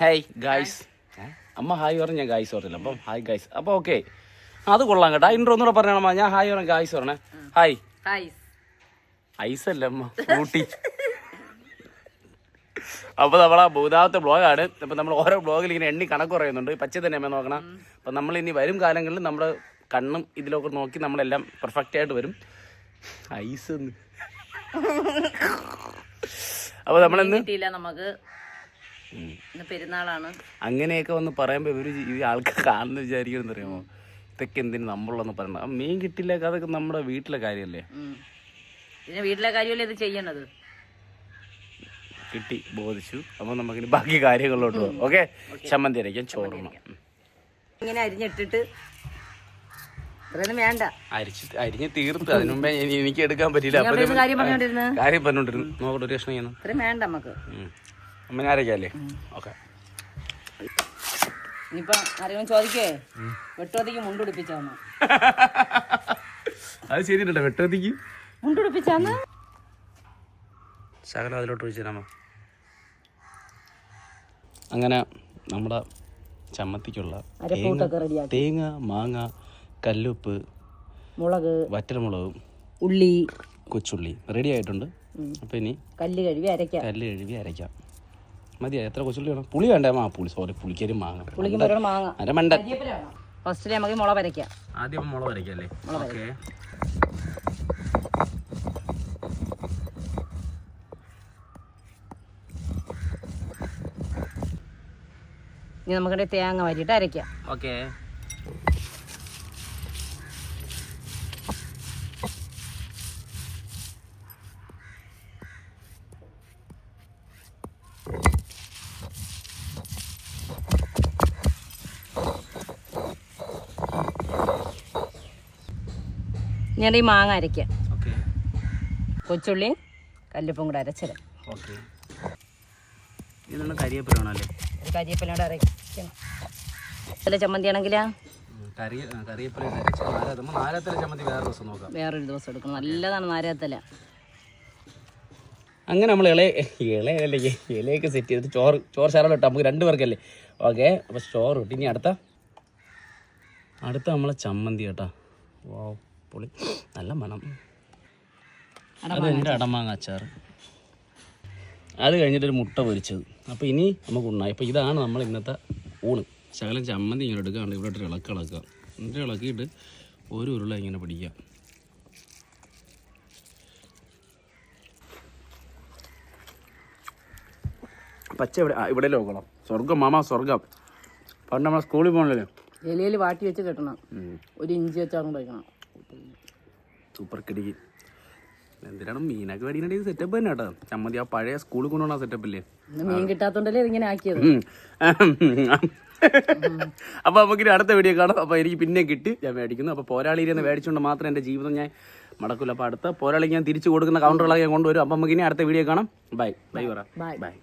Hi guys അമ്മ hi പറഞ്ഞ guys പറഞ്ഞില്ല. അപ്പം ഹായ് ഗായ്സ് അപ്പോൾ ഓക്കെ അത് കൊള്ളാം കേട്ടോ. ഇൻട്രോ ഒന്നുകൂടെ പറഞ്ഞാൽ അമ്മ ഞാൻ ഹായ് പറഞ്ഞ ഗായ്സ് പറഞ്ഞേ. ഹായ് ഐസ് അല്ല അമ്മ. ഊട്ടി. അപ്പൊ നമ്മളെ മൂന്നാമത്തെ ബ്ലോഗാണ് അപ്പൊ നമ്മൾ ഓരോ ബ്ലോഗിൽ ഇങ്ങനെ എണ്ണി കണക്ക് പറയുന്നുണ്ട്. പച്ച തന്നെ അമ്മ നോക്കണം. അപ്പൊ നമ്മൾ ഇനി വരും കാലങ്ങളിൽ നമ്മുടെ കണ്ണും ഇതിലൊക്കെ നോക്കി നമ്മളെല്ലാം പെർഫെക്റ്റ് ആയിട്ട് വരും. ഐസ് അപ്പോൾ അപ്പൊ നമ്മളെന്ന് നമുക്ക്. പെരുന്നാളാണ്. അങ്ങനെയൊക്കെ വന്ന് പറയുമ്പോൾ ഇവർ ഈ ആൾക്കാർ കാണുന്ന വിചാരിക്കുമെന്ന് അറിയാമോ? ഇതൊക്കെ എന്തിനു നമ്മളൊന്ന് പറയണം മീൻ കിട്ടില്ല അതൊക്കെ നമ്മുടെ വീട്ടിലെ കാര്യമല്ലേ. പിന്നെ വീട്ടിലെ കാര്യമല്ലേ ഇത് ചെയ്യണത്? കിട്ടി ബോധിച്ചു. അപ്പോൾ നമുക്കിനി ബാക്കി കാര്യങ്ങളിലോട്ട് പോകാം ഓക്കെ? ചമ്മന്തി അരയ്ക്കാൻ ചോറണം ഇങ്ങനെ അരിഞ്ഞിട്ടിട്ട് ഇത്രയൊന്നും വേണ്ട. അരിച്ച് അരിഞ്ഞ് തീർത്ത്. അതിനു മുമ്പേ എനിക്ക് എടുക്കാൻ പറ്റില്ല അപ്പൊ കാര്യം പറഞ്ഞോണ്ടിരുന്നു? നോക്കട്ടെ ഒരു കഷ്ണം വേണ്ട നമുക്ക്. അമ്മ ഞാൻ അരയ്ക്കാല്ലേ ഓക്കെ. ഇനിയിപ്പൊ ആരെങ്കിലും ചോദിക്കേ? വെട്ടുവതിക്ക് മുണ്ടുടിപ്പിച്ചാന്ന് അത് ശരിയല്ലേ വെട്ടത്തിക്ക് മുണ്ടുടിപ്പിച്ചാന്ന് ശകലം അതിലോട്ട് ഒഴിച്ചു തരാമോ അങ്ങനെ നമ്മുടെ ചമ്മത്തിക്കുള്ള തേങ്ങ മാങ്ങ കല്ലുപ്പ് മുളക് വറ്റൽമുളകും ഉള്ളി. കൊച്ചുള്ളി. റെഡി ആയിട്ടുണ്ട്. അപ്പൊ ഇനി കല്ല് കഴുകി അരയ്ക്കാം. കല്ല് കഴുകി അരയ്ക്കാം. മതിയാ എത്ര കൊച്ചുള്ളി വേണം? പുളി വേണ്ട? മാ പുളി സോറി പുളിക്കരി മാങ്ങ. പുളിക്ക് മരം മാങ്ങ. അരമണ്ടൻ ഫസ്റ്റിൽ നമുക്ക് മുള വരയ്ക്കാം. ആദ്യം മുള വരയ്ക്കല്ലേ? ഓക്കെ. ഇനി നമുക്കിടെ തേങ്ങ വരിയിട്ട് അരയ്ക്കാം. ഓക്കെ. ഞാൻ ഈ മാങ്ങ അരയ്ക്കാം. കൊച്ചുള്ളി കല്ലുപ്പും കൂടെ ഒരു കരിയേപ്പിലൂടെ അരയ്ക്കണം. ചില ചമ്മന്തി ആണെങ്കിലാ വേറൊരു ദിവസം എടുക്കണം. നല്ലതാണ് നാരാത്തല അങ്ങനെ നമ്മൾ ഇളയ ഇളയല്ലേ ഇലയൊക്കെ സെറ്റ് ചെയ്തിട്ട് ചോറ് ചോറ് ശകലം ഇട്ടാൽ നമുക്ക് രണ്ട് പേർക്കല്ലേ? ഓക്കെ അപ്പോൾ ചോറ് ഇട്ട് ഇനി അടുത്ത അടുത്ത നമ്മളെ ചമ്മന്തി കേട്ടോ. വാ. പൊളി. നല്ല മണം. അത് എന്റെ അടമാങ്ങ അച്ചാർ അത് കഴിഞ്ഞിട്ടൊരു മുട്ട പൊരിച്ചത്. അപ്പോൾ ഇനി നമുക്ക് ഉണ്ടായി അപ്പോൾ ഇതാണ് നമ്മൾ ഇന്നത്തെ ഊണ്. ശകലം ചമ്മന്തി ഇങ്ങനെ എടുക്കുകയാണ് ഇവിടെ ഒരു ഇളക്കി ഇളക്കുക. എന്നിട്ട് ഇളക്കിയിട്ട് ഒരു ഉരുള ഇങ്ങനെ പിടിക്കുക. പച്ച ഇവിടെ ഇവിടെ നോക്കണം സ്വർഗം മാമ സ്വർഗം. പണ്ട് നമ്മളെ സ്കൂളിൽ പോകണല്ലേ ഇലയിൽ വാട്ടി വെച്ച് കെട്ടണം. ഒരു ഇഞ്ചി വെച്ചാൽ കഴിക്കണം സൂപ്പർ കിടിക്ക് എന്തിനാണ് മീനൊക്കെ മേടിക്കണേ സെറ്റപ്പ് തന്നെ കേട്ടോ. ചമ്മന്തി ആ പഴയ സ്കൂളിൽ കൊണ്ടുപോകണ സെറ്റപ്പ് ഇല്ലേ? ഇന്ന് മീൻ കിട്ടാത്തോണ്ടല്ലേ ഇങ്ങനെ ആക്കിയത്. അപ്പൊ നമുക്ക് അടുത്ത വീഡിയോ കാണാം. അപ്പൊ എനിക്ക് പിന്നെ കിട്ടി. ഞാൻ മേടിക്കുന്നു. അപ്പൊ പോരാളിയിൽ നിന്ന് മേടിച്ചുകൊണ്ട് മാത്രം എന്റെ ജീവിതം ഞാൻ മടക്കൂല. അപ്പൊ അടുത്ത പോരാളി ഞാൻ തിരിച്ചു കൊടുക്കുന്ന കൗണ്ടറുകളൊക്കെ ഞാൻ കൊണ്ടുവരും. അപ്പൊ നമുക്ക് ഇനി അടുത്ത വീഡിയോ കാണാം. ബൈ ബൈ പറ ബൈ ബൈ